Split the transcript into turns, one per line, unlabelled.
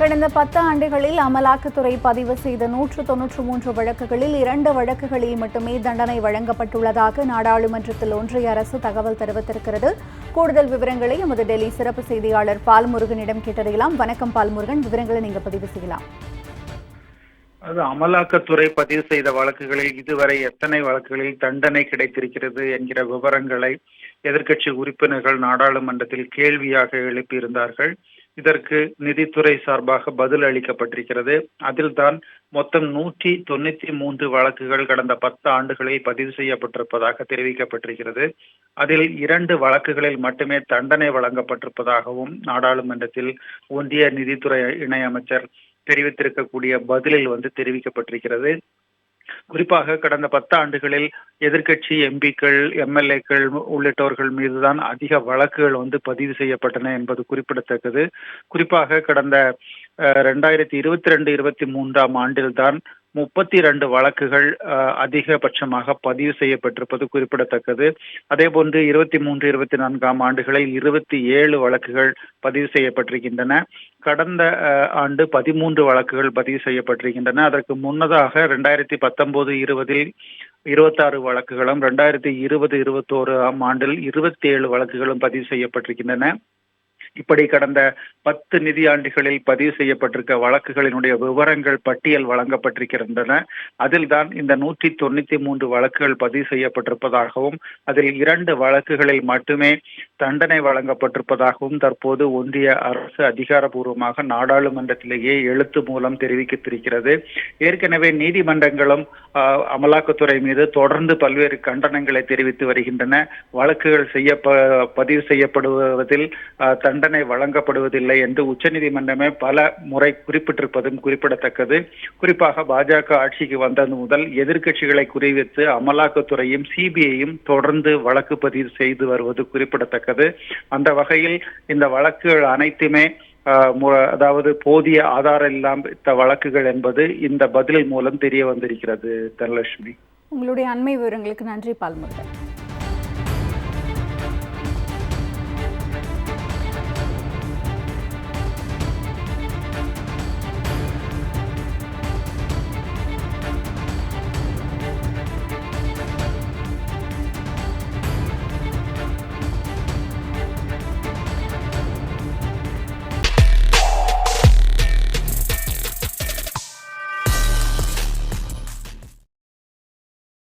கடந்த பத்து ஆண்டுகளில் அமலாக்கத்துறை பதிவு செய்த நூற்று தொன்னூற்று மூன்று வழக்குகளில் இரண்டு வழக்குகளில் மட்டுமே தண்டனை வழங்கப்பட்டுள்ளதாக நாடாளுமன்றத்தில் ஒன்றிய அரசு தகவல் தெரிவித்திருக்கிறது. கூடுதல் விவரங்களை எமது டெல்லி சிறப்பு செய்தியாளர் பால்முருகனிடம் கேட்டறியலாம். வணக்கம் பால்முருகன். விவரங்களை நீங்க பதிவு செய்யலாம்.
அது அமலாக்கத்துறை பதிவு செய்த வழக்குகளில் இதுவரை எத்தனை வழக்குகளில் தண்டனை கிடைத்திருக்கிறது என்கிற விவரங்களை எதிர்க்கட்சி உறுப்பினர்கள் நாடாளுமன்றத்தில் கேள்வியாக எழுப்பியிருந்தார்கள். இதற்கு நிதித்துறை சார்பாக பதில் அளிக்கப்பட்டிருக்கிறது. அதில்தான் மொத்தம் நூற்றி தொண்ணூத்தி மூன்று வழக்குகள் கடந்த பத்து ஆண்டுகளில் பதிவு செய்யப்பட்டிருப்பதாக தெரிவிக்கப்பட்டிருக்கிறது. அதில் இரண்டு வழக்குகளில் மட்டுமே தண்டனை வழங்கப்பட்டிருப்பதாகவும் நாடாளுமன்றத்தில் ஒன்றிய நிதித்துறை இணையமைச்சர் தெரிவித்திருக்கக்கூடிய பதிலில் வந்து தெரிவிக்கப்பட்டிருக்கிறது. குறிப்பாக கடந்த பத்து ஆண்டுகளில் எதிர்க்கட்சி எம்பிக்கள் எம்எல்ஏக்கள் உள்ளிட்டவர்கள் மீதுதான் அதிக வழக்குகள் வந்து பதிவு செய்யப்பட்டன என்பது குறிப்பிடத்தக்கது. குறிப்பாக கடந்த ரெண்டாயிரத்தி இருபத்தி ரெண்டு இருபத்தி மூன்றாம் ஆண்டில்தான் முப்பத்தி இரண்டு வழக்குகள் அதிகபட்சமாக பதிவு செய்யப்பட்டிருப்பது குறிப்பிடத்தக்கது. அதே போன்று இருபத்தி மூன்று இருபத்தி நான்காம் ஆண்டுகளில் இருபத்தி ஏழு வழக்குகள் பதிவு செய்யப்பட்டிருக்கின்றன. கடந்த ஆண்டு பதிமூன்று வழக்குகள் பதிவு செய்யப்பட்டிருக்கின்றன. அதற்கு முன்னதாக ரெண்டாயிரத்தி பத்தொன்பது இருபதில் இருபத்தாறு வழக்குகளும் ரெண்டாயிரத்தி இருபது இருபத்தோரு ஆம் ஆண்டில் இருபத்தி ஏழு வழக்குகளும் பதிவு செய்யப்பட்டிருக்கின்றன. இப்படி கடந்த பத்து நிதியாண்டுகளில் பதிவு செய்யப்பட்டிருக்க வழக்குகளினுடைய விவரங்கள் பட்டியல் வழங்கப்பட்டிருக்கின்றன. அதில் தான் இந்த நூற்றி தொண்ணூத்தி மூன்று வழக்குகள் பதிவு செய்யப்பட்டிருப்பதாகவும் அதில் இரண்டு வழக்குகளில் மட்டுமே தண்டனை வழங்கப்பட்டிருப்பதாகவும் தற்போது ஒன்றிய அரசு அதிகாரபூர்வமாக நாடாளுமன்றத்திலேயே எழுத்து மூலம் தெரிவித்திருக்கிறது ஏற்கனவே நீதிமன்றங்களும் அமலாக்கத்துறை மீது தொடர்ந்து பல்வேறு கண்டனங்களை தெரிவித்து வருகின்றன. வழக்குகள் செய்ய பதிவு செய்யப்படுவதில் தண்டனை தண்டனை வழங்கப்படுவதில்லை என்று உச்சநீதிமன்றமே பல முறை குறிப்பிட்டிருப்பதும் குறிப்பிடத்தக்கது. குறிப்பாக பாஜக ஆட்சிக்கு வந்தது முதல் எதிர்க்கட்சிகளை குறிவித்து அமலாக்கத்துறையும் சிபிஐயும் தொடர்ந்து வழக்கு பதிவு செய்து வருவது குறிப்பிடத்தக்கது. அந்த வகையில் இந்த வழக்குகள் அனைத்துமே அதாவது போதிய ஆதாரம் இல்லாத வழக்குகள் என்பது இந்த பதில் மூலம் தெரிய வந்திருக்கிறது தனலட்சுமி.
உங்களுடைய அண்மை விவரங்களுக்கு நன்றி பால்முருகன்.